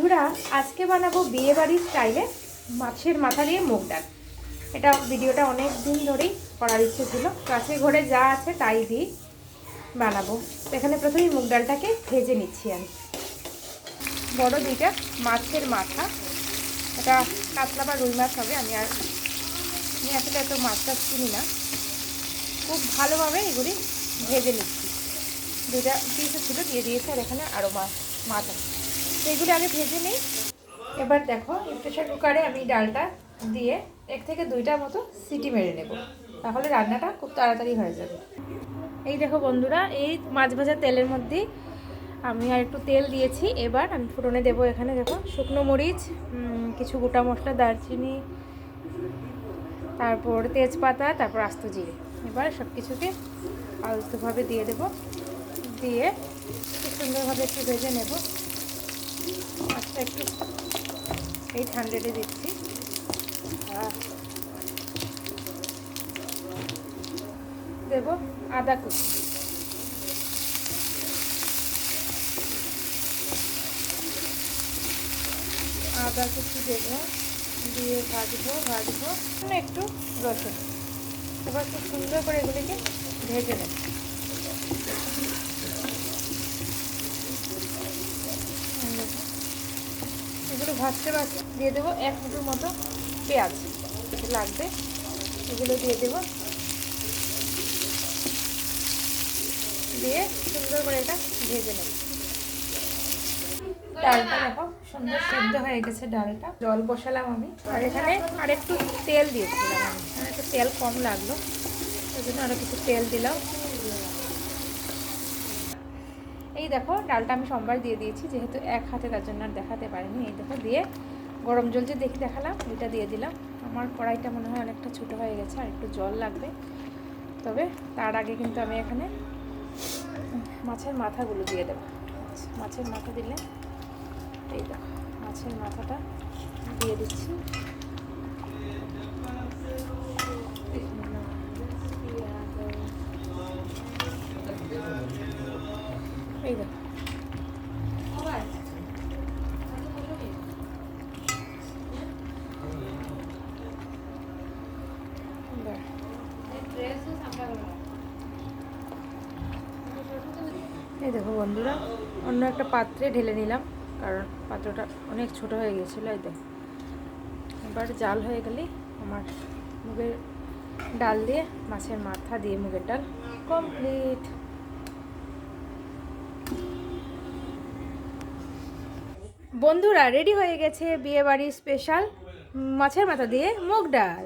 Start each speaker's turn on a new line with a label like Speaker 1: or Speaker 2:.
Speaker 1: বন্ধুরা, আজকে বানাবো বিয়ে বাড়ির স্টাইলে মাছের মাথা দিয়ে মুগ ডাল। এটা ভিডিওটা অনেক দিন ধরেই করার ইচ্ছে ছিল কাছে ঘরে যা আছে তাই দিয়ে বানাবো। এখানে প্রথমেই মুগ ডালটাকে ভেজে নিচ্ছি আমি। বড় দুইটা মাছের মাথা। এটা কাতলা বা রুই মাছ হবে, আমি আর আমি আসলে এত মাছ টাছ চিনি না। খুব ভালোভাবে এগুলি ভেজে নিচ্ছি। দুইটা পিসও ছিল, দিয়ে দিয়েছে, আর এখানে আরও মাছ মাছ আছে। এগুলো আগে ভেজে নিই। এবার দেখো প্রেশার কুকারে আমি ডালটা দিয়ে এক থেকে দুইটা মতো সিটি মেরে নেব। তাহলে রান্নাটা খুব তাড়াতাড়ি হয়ে যাবে। এই দেখো বন্ধুরা, এই মাছ ভাজা তেলের মধ্যেই আমি আর একটু তেল দিয়েছি। এবার আমি ফুটনে দেবো এখানে, দেখো, শুকনো মরিচ কিছু গোটা মশলা, দারচিনি, তারপর তেজপাতা, তারপর আস্ত জিরে। এবার সব কিছুকে আলতোভাবে দিয়ে দেব। দিয়ে সুন্দরভাবে একটু ভেজে নেব। আচ্ছা একটু এইট হান্ড্রেডে দিচ্ছি। আহ। দেব আদা কুচি। আদা কুচি দেবো, দিয়ে ভাজবো ভাজবো একটু রসুন। এবার খুব সুন্দর করে এগুলিকে ভেজে নেব এই দেখো। এগুলো ভাজতে ভাজতে দিয়ে দেবো এক মুঠোর মতো পেঁয়াজ লাগবে। এগুলো দিয়ে দেবো। দিয়ে সুন্দর করে এটা ভেজে নেব। ডালটা দেখো সুন্দর সিদ্ধ হয়ে গেছে ডালটা। জল বসালাম আমি। আর এখানে আর একটু তেল দিয়েছিলাম আমি। একটু তেল কম লাগল। ওই জন্য আরও কিছু তেল দিলাম এই দেখো, ডালটা আমি সোমবার দিয়ে দিয়েছি, যেহেতু এক হাতে তার জন্য আর দেখাতে পারিনি। এই দেখো, দিয়ে গরম জল যে দেখি দেখালাম, ওইটা দিয়ে দিলাম। আমার কড়াইটা মনে হয় অনেকটা ছোটো হয়ে গেছে, আর একটু জল লাগবে। তবে তার আগে কিন্তু আমি এখানে মাছের মাথাগুলো দিয়ে দেবো। মাছের মাথা দিলে, এই দেখো, মাছের মাথাটা দিয়ে দিচ্ছি। এই দেখো এই দেখো বন্ধুরা, অন্য একটা পাত্রে ঢেলে নিলাম, কারণ পাত্রটা অনেক ছোট হয়ে গেছিল, এই দেখো। এবার জাল হয়ে গেলেই আমার মুগের ডাল দিয়ে, মাছের মাথা দিয়ে মুগের ডাল কমপ্লিট বন্ধুরা রেডি হয়ে গেছে বিয়ে বাড়ির স্পেশাল মাছের মাথা দিয়ে মুগ ডাল।